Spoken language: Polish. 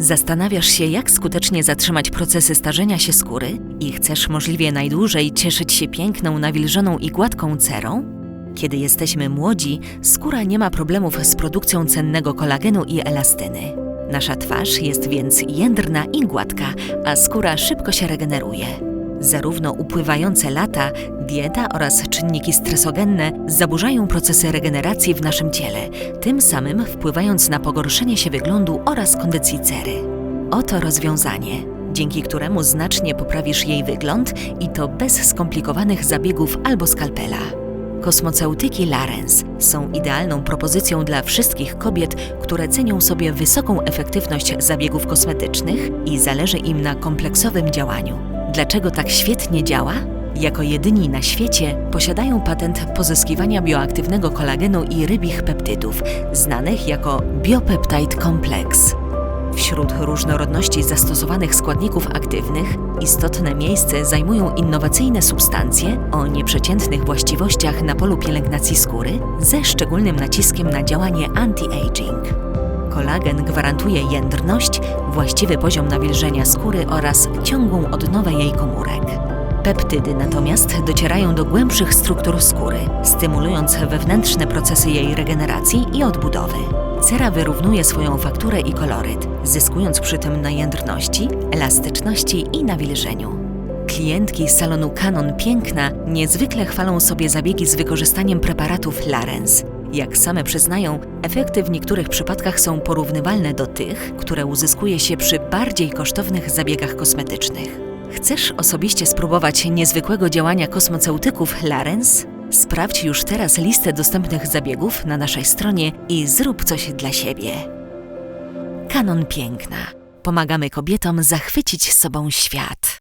Zastanawiasz się, jak skutecznie zatrzymać procesy starzenia się skóry i chcesz możliwie najdłużej cieszyć się piękną, nawilżoną i gładką cerą? Kiedy jesteśmy młodzi, skóra nie ma problemów z produkcją cennego kolagenu i elastyny. Nasza twarz jest więc jędrna i gładka, a skóra szybko się regeneruje. Zarówno upływające lata, dieta oraz czynniki stresogenne zaburzają procesy regeneracji w naszym ciele, tym samym wpływając na pogorszenie się wyglądu oraz kondycji cery. Oto rozwiązanie, dzięki któremu znacznie poprawisz jej wygląd i to bez skomplikowanych zabiegów albo skalpela. Kosmoceutyki Larens są idealną propozycją dla wszystkich kobiet, które cenią sobie wysoką efektywność zabiegów kosmetycznych i zależy im na kompleksowym działaniu. Dlaczego tak świetnie działa? Jako jedyni na świecie posiadają patent pozyskiwania bioaktywnego kolagenu i rybich peptydów, znanych jako Biopeptide Complex. Wśród różnorodności zastosowanych składników aktywnych istotne miejsce zajmują innowacyjne substancje o nieprzeciętnych właściwościach na polu pielęgnacji skóry, ze szczególnym naciskiem na działanie anti-aging. Kolagen gwarantuje jędrność, właściwy poziom nawilżenia skóry oraz ciągłą odnowę jej komórek. Peptydy natomiast docierają do głębszych struktur skóry, stymulując wewnętrzne procesy jej regeneracji i odbudowy. Cera wyrównuje swoją fakturę i koloryt, zyskując przy tym na jędrności, elastyczności i nawilżeniu. Klientki salonu Canon Piękna niezwykle chwalą sobie zabiegi z wykorzystaniem preparatów Larens. Jak same przyznają, efekty w niektórych przypadkach są porównywalne do tych, które uzyskuje się przy bardziej kosztownych zabiegach kosmetycznych. Chcesz osobiście spróbować niezwykłego działania kosmoceutyków Larens? Sprawdź już teraz listę dostępnych zabiegów na naszej stronie i zrób coś dla siebie. Kanon Piękna. Pomagamy kobietom zachwycić sobą świat.